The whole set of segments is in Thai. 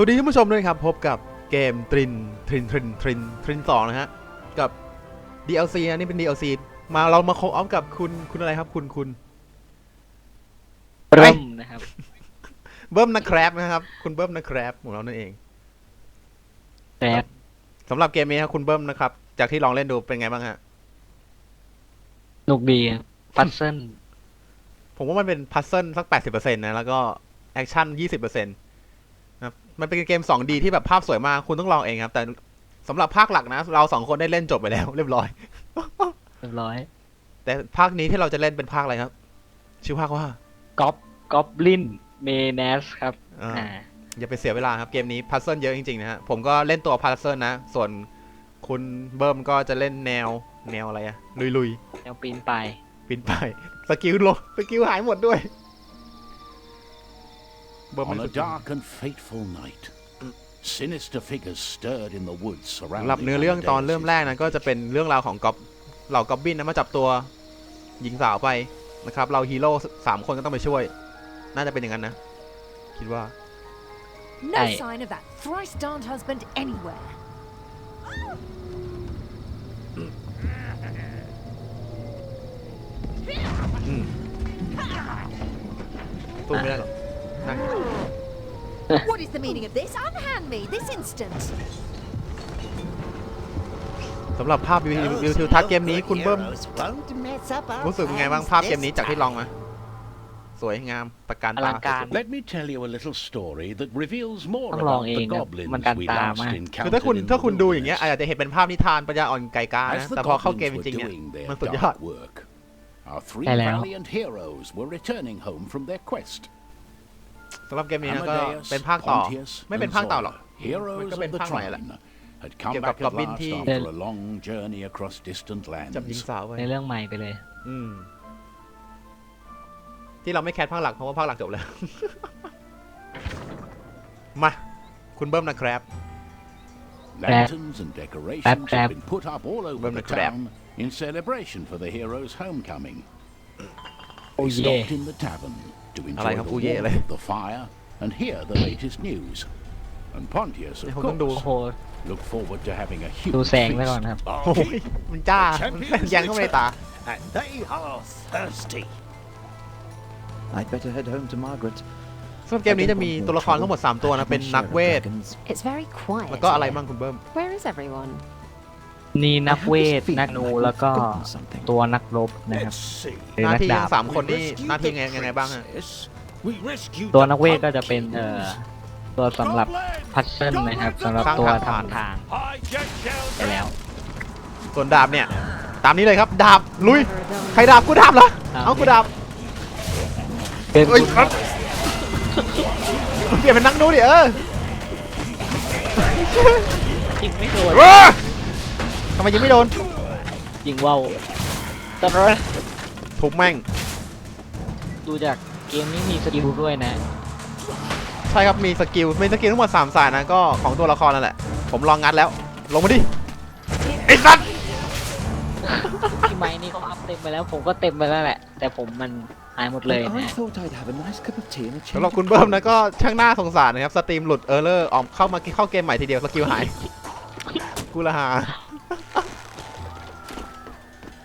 สวัสดีท่านผู้ชมด้วยครับ พบกับเกมตรินทรินทรินทรินทรินสองนะฮะ กับ DLC นะนี่เป็น DLC มาเรามาโคออฟกับคุณคุณอะไรครับคุณคุณเริ่มนะครับ เบิ้มนะครับนะครับ คุณเบิ้มนะครับของเรานั่นเองแรกสำหรับเกมนี้ครับคุณเบิ้มนะครับ จากที่ลองเล่นดูเป็นไงบ้างฮะหนุกดีพัซเซิลผมว่ามันเป็นพัซเซิลสัก80%นะ แล้วก็แอคชั่น20%นะครับ มันเป็นเกม 2D ที่แบบภาพสวยมาก คุณต้องลองเองครับ แต่สำหรับภาคหลักนะ เราสองคนได้เล่นจบไปแล้ว เรียบร้อย เรียบร้อย แต่ภาคนี้ที่เราจะเล่นเป็นภาคอะไรครับ ชื่อภาคว่าก๊อปก๊อบลินเมเนสครับอ่าอ่าอย่าไปเสียเวลาครับเกมนี้พัซเซิลเยอะจริงๆนะฮะผมก็เล่นตัวพัซเซิลนะ ส่วนคุณเบิ้มก็จะเล่นแนวแนวอะไรอะลุยแนวปีนไปๆปีนไปายสกิลลงสกิลหายหมดด้วย เบิ้ม On ไม่ a dark and fateful night, sinister figures stirred in the woods สำ surrounding หรับเนื้อเรื่องตอน Amadeus' เริ่มแรกนะก็จะเป็นเรื่องราวของก๊อปเหล่าก๊อบบินนะมาจับตัวหญิงสาวไปนะครับ เราฮีโร่สามคนก็ต้องไปช่วย น่าจะเป็นอย่างนั้นนะ คิดว่า No Aye. sign of that thrice darned husband anywhere. สู้ไม่ได้หรอก นั่ง What is the meaning of this? Unhand me this instant. สำหรับภาพวิววิวทิวทัศน์เกมนี้คุณเบิ้ม รู้สึกยังไงบ้างภาพเกมนี้จากที่ลองมา สวยงามตะการอลัตางการ Let me tell you a little story that reveals more ต้องลอง about เอ the งครับ goblins มันการ we ตา last มากคือถ้าคุณ encountered in ถ้า the คุณดูอย่างเงี้ย wilderness. อาจจะเห็นเป็นภาพนิทานปัญญาอ่อนไก่กา As นะ the แต่พอเข้าเกม goblins จ were ริงๆเนี่ย doing their มันสุดยอด dark work, our three ใช่แล้ว valiant heroes were returning home from their quest. สำหรับเกมนี้นะก็ Amadeus, เป็นภาคต่อ Pontius, ไม่เป็น and ภาคต่อหรอก Zola, มัน heroes ก็ of เป็น the ภาคใหม่แหละ Trine, had come กี่ยวกับ back at Goblin last ที่ after a long journey across distant จับหญิง lands. สาวไปในเรื่องใหม่ไปเลย อืม ที่เราไม่แคสภาคหลักเพราะว่าภาคหลักจบแล้ว มา คุณเบิ้มนะครับ Lanterns and decorations Crab, had crab. been put up all over Remember the crab. town in celebration for the heroes' homecoming. โอ้ They เย่ stopped in the tavern to enjoy like the how yeah, warmth like- of the fire and hear the latest news. And Pontius, of เดี๋ยวผมต้องดูโอ้ course, โห looked forward to having a ดู huge แสงไว้ก่อน feast. ครับ โอ้ยมันจ้ามันยังเข้ามาในตา and they are thirsty. I'd better head home to Margaret. สำหรับเกมนี้จะมีตัวละครทั้งหมด 3 ตัวนะ เป็นนักเวท It's very quiet. แล้วก็อะไรบ้างคุณเบิ้ม Where is everyone? นี่นักเวท I have this นัก feeling นู like แล้วก็ we've forgotten something. ตัวนักรบนะครับ Let's see. หรือหน้านักที่ดาทั้บงสามคน We นี่ rescued หน้าที่ the ไงยังไงบ้างฮะ princess. We rescued ตัว the นักเวทก็จะเป็นเอ่อ pumpkins. ตัวสำหรับพัซเซิลนะครับสำหรับตัวสร้างทางทำทาง I get down ไปแล้ว ส่วนดาบเนี่ย ตามนี้เลยครับดาบลุยใครดาบกูดาบเหรอดาบเอากูดาบเป็นเอ้ยครับเปลี่ยนเป็นนักนูดิเออยิงไม่โดนเออ ทำไมยิงไม่โดนยิงว่าวแต่ว่าทุบแม่ง ดูจากเกมนี้มีสกิลด้วยนะ ใช่ครับ มีสกิล มีสกิลทั้งหมด3สายนะ ก็ของตัวละครนั่นแหละ ผมลองงัดแล้ว ลงมาดิ ไอ้สัตว์พี่ไม้นี่เขาอัพเต็มไปแล้ว ผมก็เต็มไปแล้วแหละ แต่ผมมันหายหมดเลย I นะ thought I'd have a nice cup of tea and a change สำหรับ of คุณเบิ้มนะก็ช่างน่าสงสารนะครับ สตรีมหลุดเออร์เลอร์ออกเข้ามาเข้าเกมใหม่ทีเดียวสกิลหาย กูละหาเ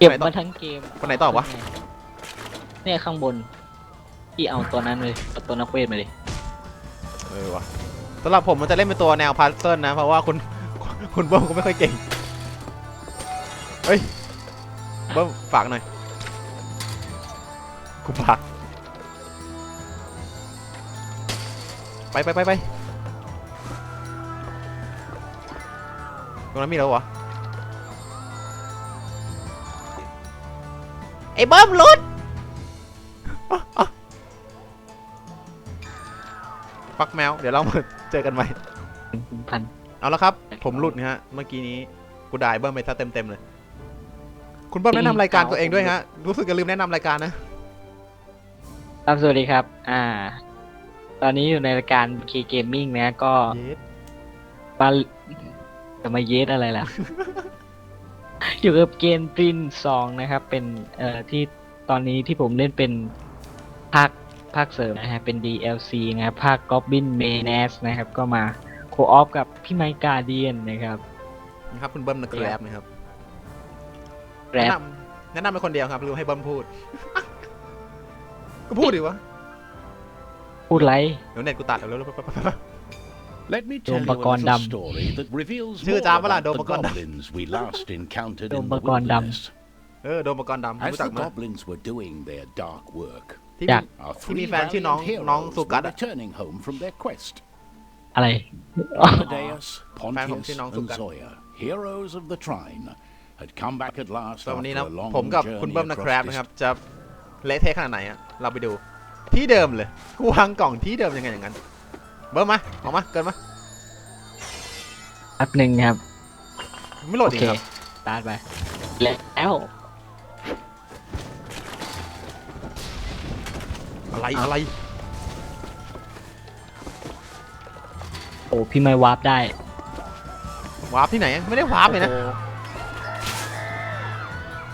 ก็บไหนต่อมาทั้งเกมคนไหนต่อวะ เนี่ยข้างบนพี่เอาตัวนั้นเลยเอาตัวนักเวทมาเลยเออวะสำหรับผมมันจะเล่นเป็นตัวแนวพัซเซิลนะ เพราะว่าคุณคุณเบิ้มก็ไม่ค่อยเก่ง เฮ้ย เบิ้มฝากหน่อยกูฝาก ไปไปไปไปตรงนั้นมีแล้ววะ ไอ้เบิ้มหลุดฟักแมว เดี๋ยวเรามาเจอกันใหม่พันเอาละครับ ผมหลุดนะฮะ เมื่อกี้นี้กูด่ายเบิ้มไปซะเต็มๆเลย คุณเบิ้มแนะนำรายการตัวเองด้วยฮะ รู้สึกจะลืมแนะนำรายการนะครับสวัสดีครับ อ่า ตอนนี้อยู่ในรายการ K Gaming นะก็ปาจะมาเยสอะไรล่ะ อยู่กับเกมปรินสองนะครับ เป็นเอ่อที่ตอนนี้ที่ผมเล่นเป็นภาคภาคเสริมนะฮะเป็น DLC นะครับ ภาค Goblin m a n a s นะครับ ก็มาโคออฟกับพี่ไมค์กาเดียนนะครับ นะครับคุณเบิ้มนะครับนะครับแรแนะปนำแนะนำเป็นคนเดียวครับรู้ให้เบิ้มพูด ก็พูดดิวะพูดไร เดี๋ยวเน็ตกูตัดเอาเร็วๆ Let me tell you a Dombakon little Dam. story that reveals Chưa more chả phải là about the Dombakon Dam. goblins we last encountered in the Dombakon Dam. wilderness. เออโดมปกรณ์ดำ As รู้จัก the ไหม goblins were doing their dark work, ที่อยาก our ที่ three มีแฟนชื่อน้อง valiant น้อง heroes สุกัด were อะ returning home from their quest. อะไร Amadeus, Pontius, ชื่อน้องสุ and กัด Zoya, heroes of the Trine, had come back at last ตอน after นี้นะ a long ผมกับคุณ journey เบิ้มนะครับ across นะครับ this จะเละเทะขนาดไหนอะเราไปดูที่เดิมเลยกูวางกล่องที่เดิมยังไงอย่างนั้น เบิ้มมาออกมา เกินมาแป๊บหนึ่งครับ ไม่โหลดโออีกเคครับตาดไป แล้ว อะไรอะไรโอ้พี่ไม่วาร์ปได้วาร์ปที่ไหนไม่ได้วาร์ปเลยนะ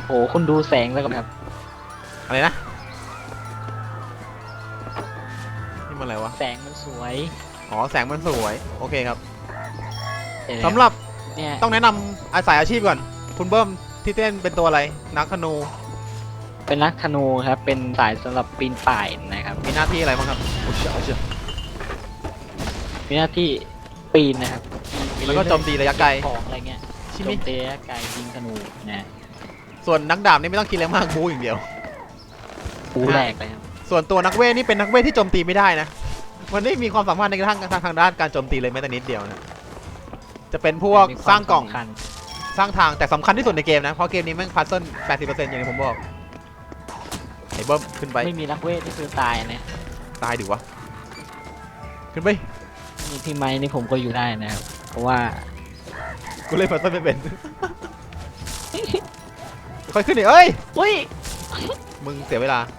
โอ้โหคุณดูแสงแล้วกันครับ อะไรนะ นี่มันอะไรวะ แสงมันสวย อ๋อแสงมันสวย โอเคครับเออสำหรับเนี่ยต้องแนะนำอาศัยอาชีพก่อน คุณเบิ้มที่เต้นเป็นตัวอะไรนักธนูเป็นนักธนูครับ เป็นสายสำหรับปีนป่ายนะครับ มีหน้าที่อะไรบ้างครับโอ้เชี่ยเชี่ยมีหน้าที่ปีนนะครับแล้วก็โจมตีระยะไกล ของอะไรเงี้ยใช่โจไหมมตีระยะไกลยิงธนูนะส่วนนักดาบนี่ไม่ต้องคิดอะไรมากบูอย่างเดียวปูแหลกเลยครับส่วนตัวนักเวทนี่เป็นนักเวทที่โจมตีไม่ได้นะ มันไม่มีความสามารถในทางทางทางด้านการโจมตีเลยแม้แต่นิดเดียวนะ จะเป็นพวกมีควมสร้างกล่องสำคัญสร้างทางแต่สำคัญที่สุดในเกมนะ เพราะเกมนี้แม่งพัซเซิล80%อย่างที่ผมบอกไอ้เบิ้มขึ้นไป ไม่มีนักเวทที่คือตายนะตายดิวะ ขึ้นไปมีพี่ไม้นี่ผมก็อยู่ได้นะครับเพราะว่ากูเล่นพัซเซิลไม่เป็น ค่อยขึ้นดิเอ้ย อุ้ย มึงเสียเวลาผม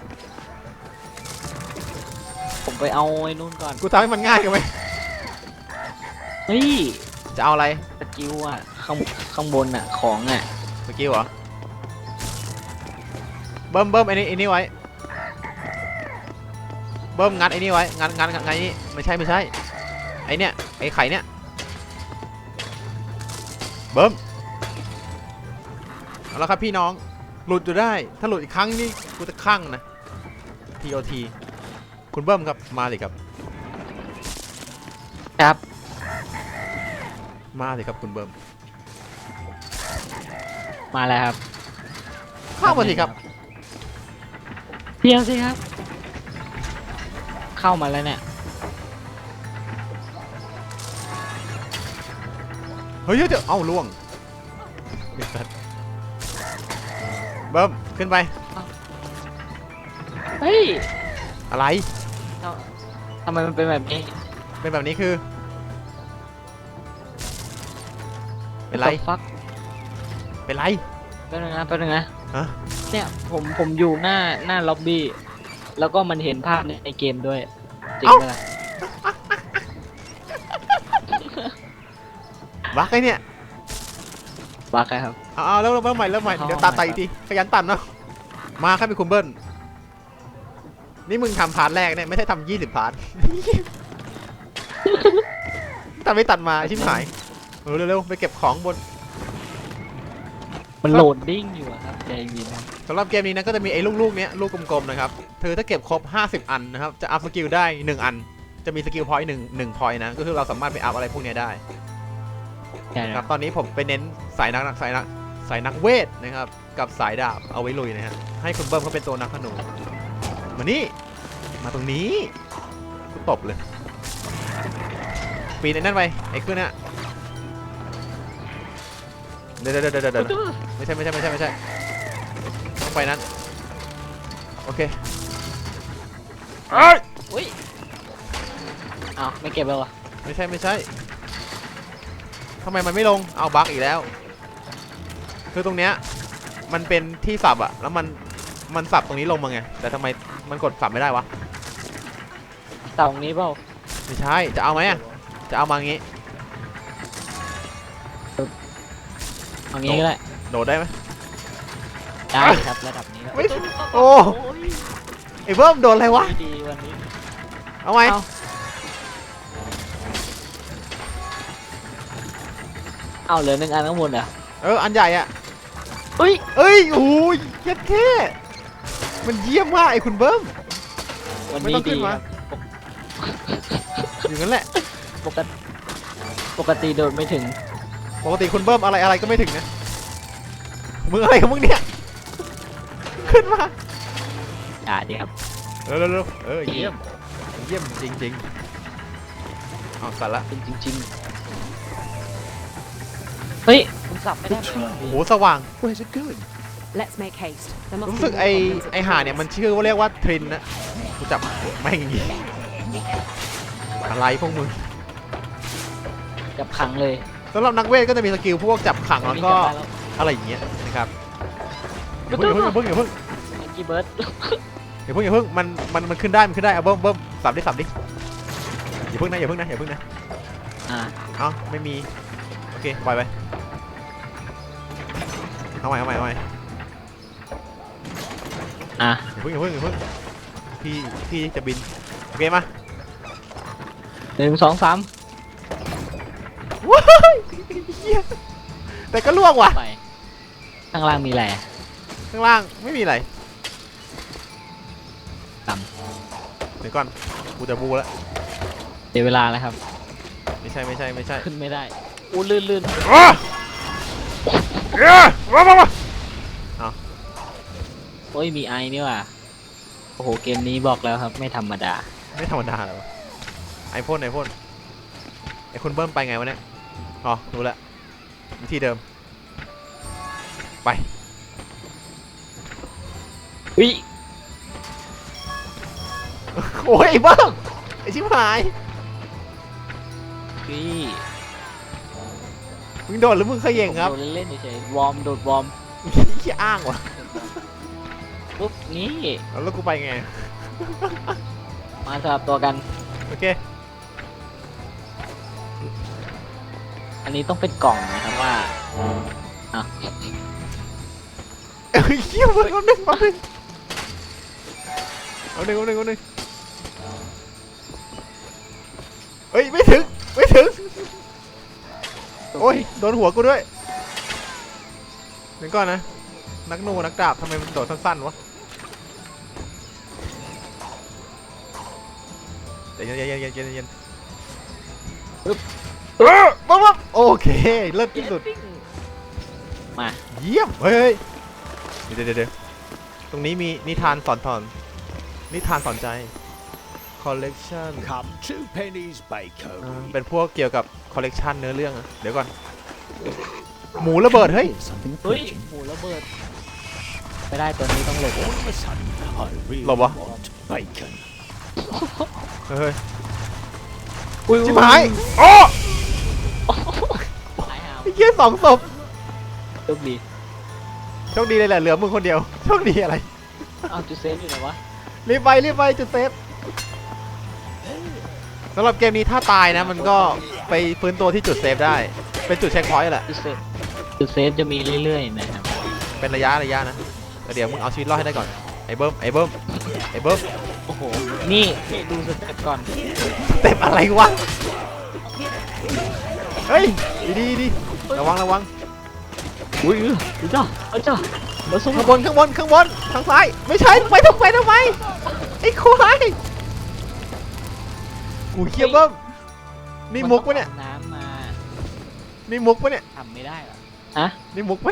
ไปเอาไอ้นู่นก่อนกูทำให้มันง่ายกันไหมเฮ้ยจะเอาอะไรสกิลอะข้างข้างบนอะของอะสกิลเหรอเบิ้มเบิ้มไอ้นี่ไอ้นี่ไว้ เบิ้มงัดไอ้นี่ไว้งัดงัดงัดงัดไอ้นี่ไม่ใช่ไม่ใช่ไอ้เนี่ยไอ้ไข่เนี่ยเบิ้มเอาละครับพี่น้องหลุดอยู่ได้ถ้าหลุดอีกครั้งนี่กูจะคลั่งนะ TOT คุณเบิ้มครับมาเลยครับ ครับ มาเลยครับคุณเบิ้มมาแล้วครับ เข้ามาสิครับเดี๋ยวสิครับ เข้ามาแล้วเนี่ย เฮ้ยเดี๋ยวเอ้าล่วงไอ้สัสเบิ้มขึ้นไป เฮ้ย อะไร ทำไมมันเป็นแบบนี้เป็นแบบนี้คือ เป็นไร ฟักเป็นไร แป๊บนึงนะแป๊บนึงนะฮะ เนี่ยผมผมอยู่หน้าหน้าล็อบบี้ แล้วก็มันเห็นภาพในในเกมด้วย จริงไหมล่ะบักไอเนี่ย บักอะครับ เอาเอาแล้วเริ่มใหม่เริ่มใหม่เอาเดี๋ยวตัดใหม่ไตอีกทีขยันตัดเนาะ มาครับเป็นคุณเบิ้ล นี่มึงทำพาร์ทแรกเนี่ยไม่ใช่ทำยี่สิบพาร์ททำไม่ตัดมาชิบหายเออเร็วๆไปเก็บของบน มันโหลดดิ้งอยู่อะครับใจเย็นนะสำหรับเกมนี้นะก็จะมีไอ้ลูกๆเนี้ยลูกกลมๆนะครับเธอถ้าเก็บครบ 50 อันนะครับจะอัพสกิลได้ 1 อัน จะมีสกิลพอยต์หนึ่งหนึ่งพอยต์นะก็คือเราสามารถไปอัพอะไรพวกเนี้ยได้ใช่นะคครัรับบตอนนี้ผมไปเน้นสายนักสายนักสายนักเวทนะครับกับสายดาบเอาไว้ลุยนะฮะให้คุณเบิ้มเขาเป็นตัวนักธนู มานี่ มาตรงนี้กูตบเลย ปีนไอ้นั่นไปไอ้ขึ้นน่ะเดี๋ยวเดี๋ยวเดี๋ยวเดี๋ยวเดี๋ยวไม่ใช่ไม่ใช่ไม่ใช่ไม่ใช่ต้องไปนั้น โอเคเอ้ยอุ้ยอ้าวไม่เก็บแล้วเหรอไม่ใช่ไม่ใช่ทำไมมันไม่ลง เอาบั๊กอีกแล้ว คือตรงเนี้ย มันเป็นที่สับอะแล้วมัน มันสับตรงนี้ลงมาไง แต่ทำไมมันกดสับไม่ได้วะ เต่าตรงนี้เปล่าไม่ใช่ จะเอาไหมอะจะเอามางี้ เอางี้ก็ได้โดดได้ไหม ได้ครับระดับนี้ไม่โอ้ ไอ้เบิ้มโดนอะไรวะดีวันนี้ เอาไหมเอา เอาเหลือหนึ่งอันข้างบนเหรอเออ อันใหญ่อะอุ้ย เอ้ยโอ้ยเย็ดแค่ มันเยี่ยมมากไอ้คุณเบิ้ม วันไม่นี้ต้องขึ้ดีนคมารับอย่างนั้นแหละปกติปกติโดดไม่ถึง ปกติคุณเบิ้มอะไรอะไรก็ไม่ถึงนะมึงอะไรของมึงเนี่ยขึ้นมาอ่าดีครับ เร็วเร็วเร็วเออเยี่ยมเยี่ยมจริงๆเอาสัตว์ละเป็นจริงๆ เฮ้ยผมสับไม่ได้ โอ้โหสว่าง Where's it going? Let's make haste. There must รู้ be สึก more ไอ problems at ไอ the หาเนี่ยมันชื่อว่าเรียกว่าทรินนะกูจับแม่งอย่างงี้อะไรพวกมึงจับขังเลยสำหรับนักเวทก็จะมีสกิลพวกจับขังแล้วก็จับได้แล้วอะไรอย่างเงี้ยนะครับอย่าไม่เพิ่งต้อองย่าเพิ่งอย่าเพิ่งอย่าเพิ่งแองกี้เบิร์ดอย่าเพิ่งอย่าเพิ่งมันมันมันขึ้นได้มันขึ้นได้เอาเบิ้มเบิ้มสับดิสับดิอย่าเพิ่งนะอย่าเพิ่งนะอย่าเพิ่งนะอ่าเอ้าไม่มีโอเคปล่อยไปเอาใหม่เอาใหม่เอาใหม่ อะอย่าเพิ่งอย่าเพิ่งอย่าเพิ่งพี่พี่จะบินโอเคมาหนึ่งสองสามว้ายเหี้ยแต่ก็ล่วงว่ะ ไปข้างล่างมีอะไรข้างล่างไม่มีอะไรต่เดี๋ยวก่อนกูจะบูแล้วเดี๋ยวเวลาแล้วครับ ไม่ใช่ไม่ใช่ไม่ใช่ขึ้นไม่ได้อู้ลื่นลื่นอ้าเอ้ยมามามา โอ้ยมีไอนี่ว่ะโอ้โหเกมนี้บอกแล้วครับ ไม่ธรรมดา ไม่ธรรมดาเลยวะไอพ่นไอพ่นไอคุณเบิ้มไปไงวะเนี่ยอ๋อรู้แล้ววิธีเดิม ไปอุ้ยโอ้ยไอ้เบิ้มไอชิบหายอุ้ยมึงโดดหรือมึงเขย่งครับ โดดเล่นๆเฉยๆวอร์มโดดวอร์ม ขี้อ้างวะ ปุ๊บนี่แล้วกูไปไง มาสลับตัวกัน โอเค อันนี้ต้องเป็นกล่องนะครับว่าเอ้ยเหี้ยมันเอาหนึ่งเอาหนึ่งเอาหนึ่งเอาหนึ่งเอาหนึ่งเฮ้ยไม่ถึงไม่ถึง โอ้ยโดนหัวกูด้วยเดี๋ยวก่อนนะ นักหนูนักดาบทำไมมันโดดสั้นๆวะ เย็นเย็นเย็นเย็นเย็นเย็นปึ๊บเออปั๊บปั๊บโอเคเลิศที่สุดมาเยี่ยมเฮ้ยเฮ้ยเดี๋ยวเดี๋ยวเดี๋ยวตรงนี้มีนิทานสอนทอนนิทานสอนใจ collection Come two pennies อ่า bacon. เป็นพวกเกี่ยวกับ collection เนื้อเรื่องอะเดี๋ยวก่อน หมูระเบิดเฮ้ย Here's something เฮ้ย approaching. หมูระเบิดไม่ได้ตัวนี้ต้องหลบ All of a sudden, I really Lộc à? want bacon. เฮ้ยอุ้ยชิบหายโอ้หายหาวไอ้เหี้ยสองศพโชคดีโชคดีเลยแหละเหลือมึงคนเดียวโชคดีอะไรอ้าวจุดเซฟอยู่ไหนวะรีบไปรีบไปจุดเซฟสำหรับเกมนี้ถ้าตายนะมันก็ไปฟื้นตัวที่จุดเซฟได้ เป็นจุดเช็คพอยต์แหละ จุดเซฟจุดเซฟจะมีเรื่อยๆนะครับเป็นระยะระยะนะแต่เดี๋ยวมึงเอาชีวิตรอดให้ได้ก่อนไอ้เบิ้มไอ้เบิ้มไอ้เบิ้มโอ้โห นี่นี่ดูสเต็ปก่อนเต็มอะไรวะ เฮ้ยดีดีดีระวังระวัง อุ้ยเออจ้าเออจ้ามาส่งข้างบนข้างบนข้างบนทางซ้าย ไม่ใช่ไปทำไมทำไมไอ้ควายกูเคียเบิ้มนี่มุกปะเนี่ยมัต้องอาน้ำมานี่มุกปะเนี่ยทำไม่ได้เหรอฮะนี่มุกปะ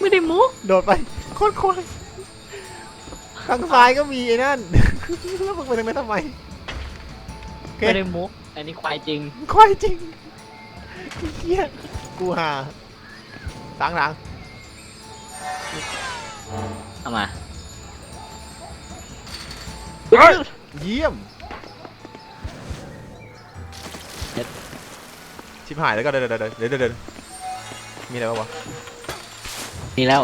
ไม่ได้มุก โดดไปโคตรควาย ทางซ้ายก็มีไอ้นั่นแล้วมึงไปทางนั้นทำไมโอเคไม่ได้มุก อันนี้ควายจริงควายจริงไอ้เฮียกูหาล้างล้างเอามาเยี่ยมชิบหายแล้วก็เดี๋ยวเดี๋ยวเดี๋ยวเดี๋ยวเดี๋ยวมีอะไรบ้างวะนี่แล้ว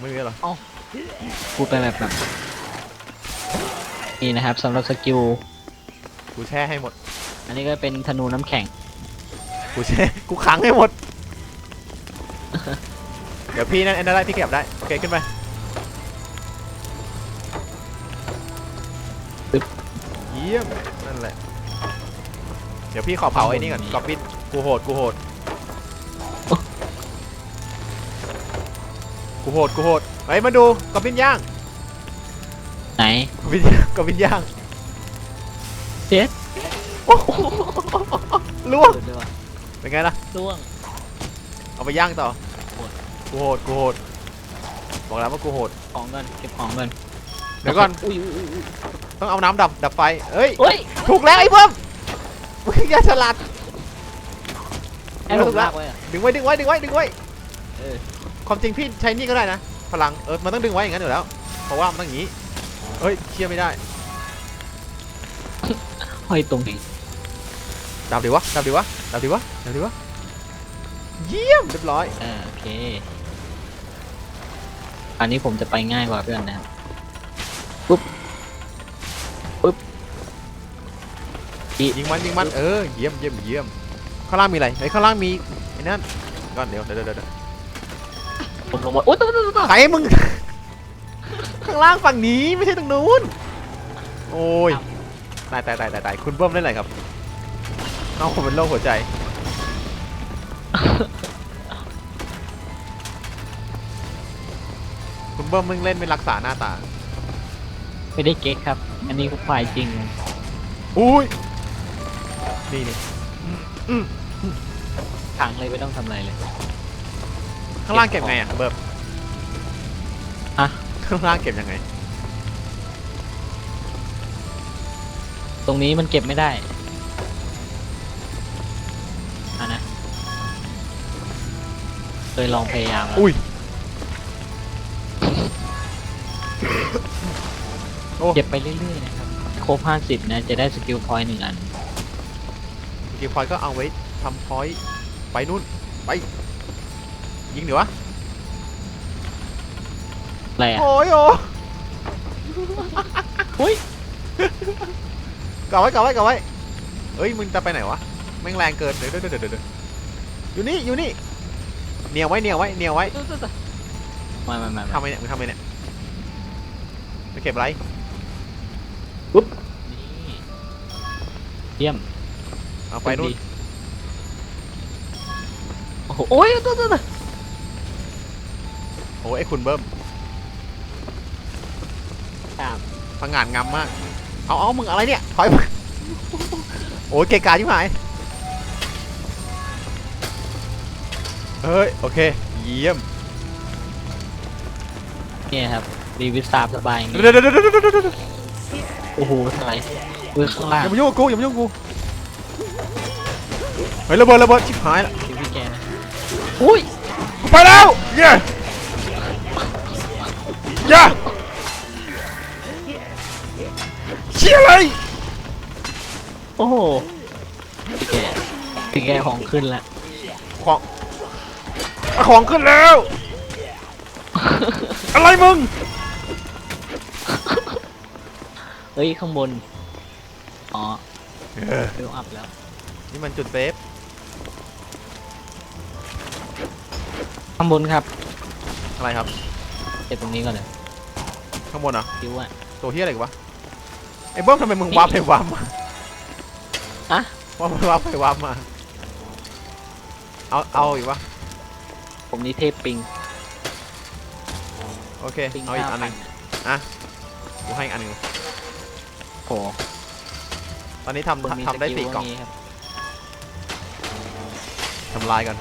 ไม่มีหรอ พูดไปแบบแบบนี่นะครับสำหรับสกิล กูแช่ให้หมด อันนี้ก็เป็นธนูน้ำแข็ง กูแช่ กูขังให้หมด เดี๋ยวพี่นั่นเอ็นได้พี่เก็บได้ โอเค ขึ้นไปปึ๊บเยี่ยี่ยม นั่นแหละ เดี๋ยวพี่ขอเผาไอ้นี่ก่อนกอบบินกูโหด กูโหด กูโหด กูโหด เฮ้ยมาดูกอบบินย่างไหนกอบบินกอบบินย่างเจ็ดล่วงเปิดด้วยวะเป็นไงล่ะล่วง เอาไปย่างต่อโหด กูโหดกูโหดบอกแล้วว่ากูโหดของเงินเก็บของเงินเดี๋ยวก่อนอุ้ยอุ้ยอุ้ยอุ้ยต้องเอาน้ำดับดับไฟเอ้ยเฮ้ยถูกแล้วไอ้เบิ้มมึงอย่าฉลาดให้ผมลากไว้อะดึงไว้ดึงไว้ดึงไว้ดึงไว้เออ ความจริงพี่ใช้นี่ก็ได้นะ พลังเออมันต้องดึงไว้อย่างนั้นอยู่แล้วเพราะว่ามันต้องอย่างนี้เฮ้ยเชื่อไม่ได้ห้อยตรงนี้ดับดิวะดับดิวะดับดิวะดับดิวะเยี่ยมเรียบร้อยอ่าโอเค อันนี้ผมจะไปง่ายกว่าเพื่อนนะครับปุ๊บปุ๊บอียิงมันยิงมันเออเยี่ยมเยี่ยมเยี่ยมข้างล่างมีอะไรเฮ้ยข้างล่างมีไอ้นั่นก่อนเดี๋ยวเดี๋ยวเดี๋ยวเดี๋ยว ผมลงมาโอ๊ยตัวตัวตัวตัวใครมึง ข้างล่างฝั่งนี้ไม่ใช่ตรงนู้น โอ้ยตายตายตายตายตายคุณเบิ้มเล่นอะไรครับน้องผมเป็นโรคหัวใจ คุณเบิ้มมึงเล่นไม่รักษาหน้าตา ไม่ได้เก๊กครับ อันนี้ก็ควายจริง อุ้ยนี่นี่ ขังเลยไม่ต้องทำอะไรเลย ข้างล่างเก็บไงอะเบิ้มฮะ ข้างล่างเก็บยังไง ตรงนี้มันเก็บไม่ได้อะนะ เคยลองพยายามแล้วอุ้ย โอ้เก็บไปเรื่อยๆนะครับ ครบ50นะ จะได้สกิลพอยต์หนึ่งอัน กี่พอยต์ก็เอาไว้ทำพอยต์ไปนู่น ไป ยิงเดี๋ยววะ อะไรอะ โอ้ยโอ้อุ้ย เก่าไว้เก่าไว้เก่าไว้เอ้ยมึงจะไปไหนวะแม่งแรงเกินเดี๋ยวเดี๋ยวเดี๋ยวเดี๋ยวเดี๋ยวอยู่นี่อยู่นี่เหนียวไว้เหนียวไว้เหนียวไว้มามามาทำไมเนี่ยมึงทำไมเนี่ยจะเก็บอะไรนี่เยี่ยมเอาไปนู่นดีโอ้โหโอ้ยตัวตัวตัว โอ้ยไอ้คุณเบิ้มครับพังงานงามมาก เอาเอามึงอะไรเนี่ย ถอยมาโอ้ยเกะกาชิบหาย เฮ้ย โอเค เยี่ยม เนี่ยครับรีวิวสตาร์สบายอย่างเดี๋งี้ยวเดี๋ยวเดี๋ยวเดี๋ยวเดี๋ยวเดี๋ยวโอ้โหอะไรเบื้องข้างล่างอย่ามายุ่งกับกูอย่ามายุ่งกับกูเฮ้ยระเบิดระเบิดชิบหายละคิวพี่แกนะอุ้ย ไปแล้ว เย้ ย่าเชี่ยอะไรโอ้โหพี่แกพี่แกของขึ้นละของของขึ้นแล้ว อะไรมึง เฮ้ย ข้างบน อ๋อเออเวลอัพแล้ว นี่มันจุดเซฟข้างบนครับ อะไรครับ เก็บตรงนี้ก่อนเลย ข้างบนเหรอคิวอะ ตัวที่อะไรกันวะไอ้เบิ้มทำไมมึงวาร์ปไปวาร์ปมาอะว่ามึงวาร์ปไปวาร์ปมา เอาเอาอีกวะผมนี่เทพปิงโอเคปิงเอาอีกอันหนึงห้ากูให้อีกอันหนึงโอ้ตอนนี้ผมมีทำทำได้สสี่กล่องนี้ครับทำลายกัน